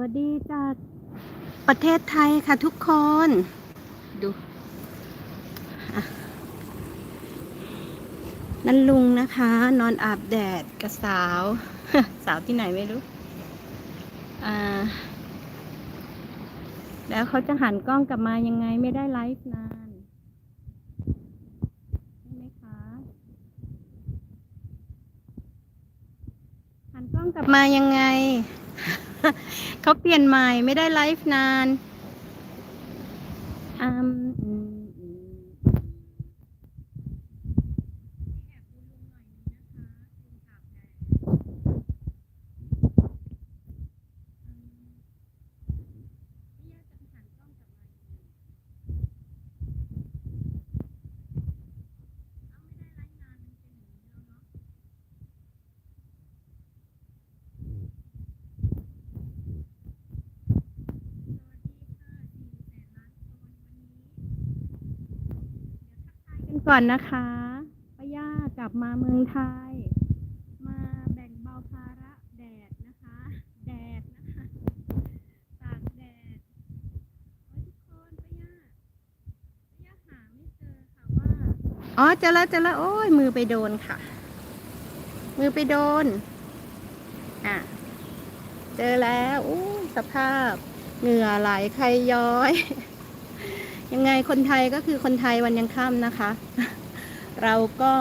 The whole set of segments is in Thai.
วัสดีจากประเทศไทยค่ะทุกคน ดูอะนั่นลุงนะคะ นอนอาบแดดกับสาว สาวที่ไหนไม่รู้ อ่า แล้วเขาจะหันกล้องกลับมายังไงไม่ได้ไลฟ์นานใช่ไหมคะหันกล้องกลับมายังไง เขาเปลี่ยนใหม่ไม่ได้ไลฟ์นานอืม ก่อนนะคะป้าย่ากลับมาเมืองไทย มาแบ่งเบาภาระแดดนะคะ แดดนะคะตากแดดโอ้ทุกคนป้าย่าป้าย่าหาไม่เจอค่ะว่าอ๋อเจอแล้วเจอแล้วโอ้ยมือไปโดนค่ะ มือไปโดนอะเจอแล้วอู้สภาพเหงื่อไหลใครย้อย ยังไงคนไทยก็คือคนไทยวันยังค่ำนะคะ เราก็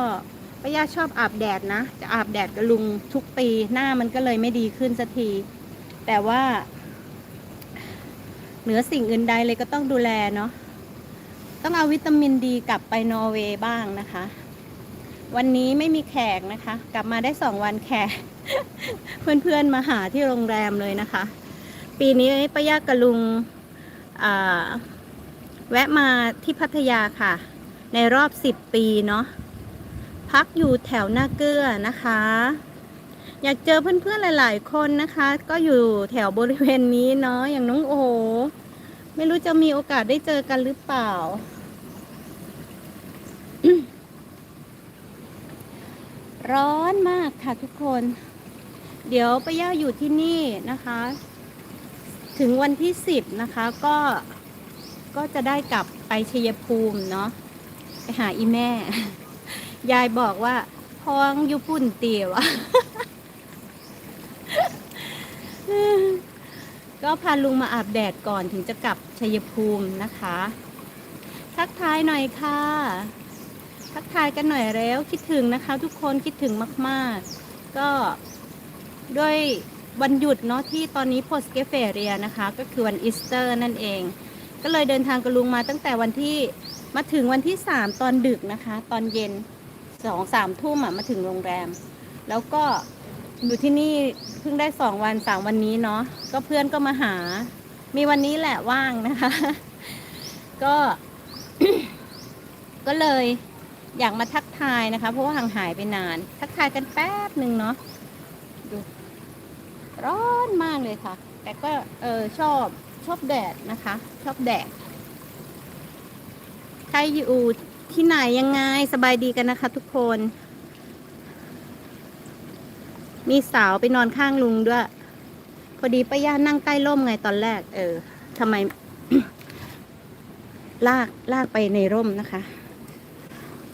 ป้าย่าชอบอาบแดดนะ จะอาบแดดกับลุงทุกปีหน้ามันก็เลยไม่ดีขึ้นสักที แต่ว่า เหนือสิ่งอื่นใดเลยก็ต้องดูแลเนาะต้องเอาวิตามินดีกลับไปนอร์เวย์บ้างนะคะ วันนี้ไม่มีแขกนะคะ กลับมาได้สองวันแขก เพื่อนๆมาหาที่โรงแรมเลยนะคะ ปีนี้ป้าย่ากับลุงอ่า แวะมาที่พัทยาค่ะ ในรอบสิบปีเนาะพักอยู่แถวหน้าเกลือนะคะ อยากเจอเพื่อนๆหลาย ๆ คนนะคะ ก็อยู่แถวบริเวณนี้เนาะอย่างน้องโอ ไม่รู้จะมีโอกาสได้เจอกันหรือเปล่า ร้อนมากค่ะทุกคน เดี๋ยวป้าย่าอยู่ที่นี่นะคะ ถึงวันที่สิบนะคะก็ ก็จะได้กลับไปชัยภูมิเนาะไปหาอีแม่ ยายบอกว่าพองยุปุ่นเตียวะก็พาลุงมาอาบแดดก่อนถึงจะกลับชัยภูมินะคะ ทักทายหน่อยค่ะ ทักทายกันหน่อยแล้วคิดถึงนะคะ ทุกคนคิดถึงมาก ๆ ก็ด้วยวันหยุดเนาะที่ตอนนี้โพสเกเฟเรียนะคะ ก็คือวันอีสเตอร์นั่นเอง ก็เลยเดินทางกับลุงมาตั้งแต่วันที่มาถึงวันที่สามตอนดึกนะคะ ตอนเย็นสองสามทุ่มอะมาถึงโรงแรม แล้วก็อยู่ที่นี่เพิ่งได้สองวันสามวันนี้เนาะก็เพื่อนก็มาหา มีวันนี้แหละว่างนะคะ ก็ ก็เลยอยากมาทักทายนะคะ เพราะว่าห่างหายไปนาน ทักทายกันแป๊บหนึ่งเนาะดูร้อนมากเลยค่ะ แต่ก็เออชอบ ชอบแดดนะคะ ชอบแดด ใครอยู่ที่ไหนยังไงสบายดีกันนะคะทุกคน มีสาวไปนอนข้างลุงด้วย พอดีป้าย่านั่งใต้ร่มไงตอนแรก เออทำไม ลากลากไปในร่มนะคะ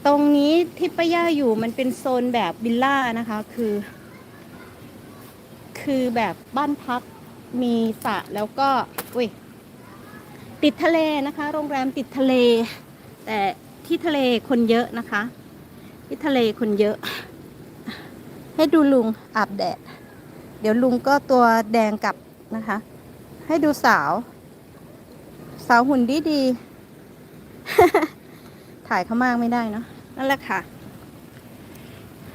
ตรงนี้ที่ป้าย่าอยู่มันเป็นโซนแบบวิลล่านะคะ คือ คือแบบบ้านพัก มีสระแล้วก็อุ้ยติดทะเลนะคะ โรงแรมติดทะเล แต่ที่ทะเลคนเยอะนะคะ ที่ทะเลคนเยอะ ให้ดูลุงอาบแดด เดี๋ยวลุงก็ตัวแดงกลับนะคะ ให้ดูสาว สาวหุ่นดีดีถ่ายเขามากไม่ได้เนาะนั่นแหละค่ะ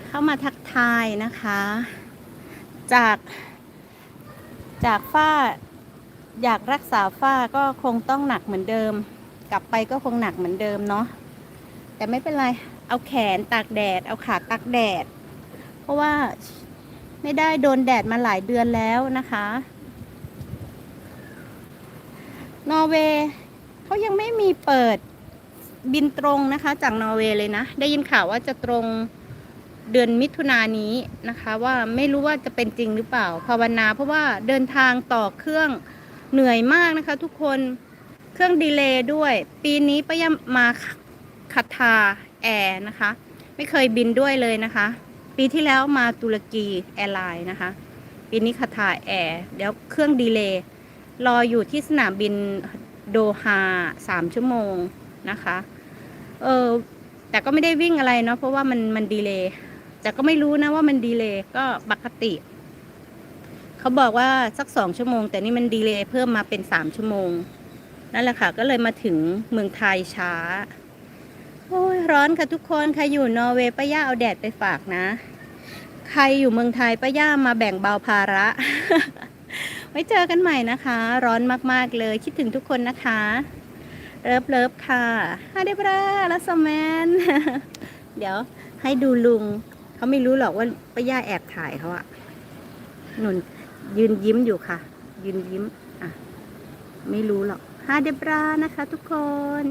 เข้ามาทักทายนะคะ จาก จากฝ้าอยากรักษาฝ้าก็คงต้องหนักเหมือนเดิม กลับไปก็คงหนักเหมือนเดิมเนาะแต่ไม่เป็นไร เอาแขนตากแดด เอาขาตากแดด เพราะว่าไม่ได้โดนแดดมาหลายเดือนแล้วนะคะ นอร์เวย์เขายังไม่มีเปิดบินตรงนะคะ จากนอร์เวย์เลยนะ ได้ยินข่าวว่าจะตรง เดือนมิถุนายนี้นะคะ ว่าไม่รู้ว่าจะเป็นจริงหรือเปล่าภาวนา เพราะว่าเดินทางต่อเครื่องเหนื่อยมากนะคะ ทุกคนเครื่องดีเลย์ด้วย ปีนี้ป้ายามาคาทาแอร์นะคะ ไม่เคยบินด้วยเลยนะคะ ปีที่แล้วมาตุรกีแอร์ไลน์นะคะ ปีนี้คาทาแอร์เดี๋ยวเครื่องดีเลย์รออยู่ที่สนามบินโดฮาสามชั่วโมงนะคะ เออแต่ก็ไม่ได้วิ่งอะไรเนาะเพราะว่ามันมันดีเลย์ แต่ก็ไม่รู้นะว่ามันดีเลยก็ปกติ เขาบอกว่าสักสองชั่วโมง แต่นี่มันดีเลยเพิ่มมาเป็นสามชั่วโมง นั่นแหละค่ะ ก็เลยมาถึงเมืองไทยช้า โอ้ยร้อนค่ะทุกคนใครอยู่นอร์เวย์ป้าย่าเอาแดดไปฝากนะ ใครอยู่เมืองไทยป้าย่ามาแบ่งเบาภาระไว้เจอกันใหม่นะคะ ร้อนมากๆเลยคิดถึงทุกคนนะคะเลิฟเลิฟค่ะฮาเดบราลัสแมน เดี๋ยวให้ดูลุง เขาไม่รู้หรอกว่าป้าย่าแอบถ่ายเขาอะหนุนยืนยิ้มอยู่ค่ะ ยืนยิ้ม อะ ไม่รู้หรอกฮาเดบรานะคะทุกคน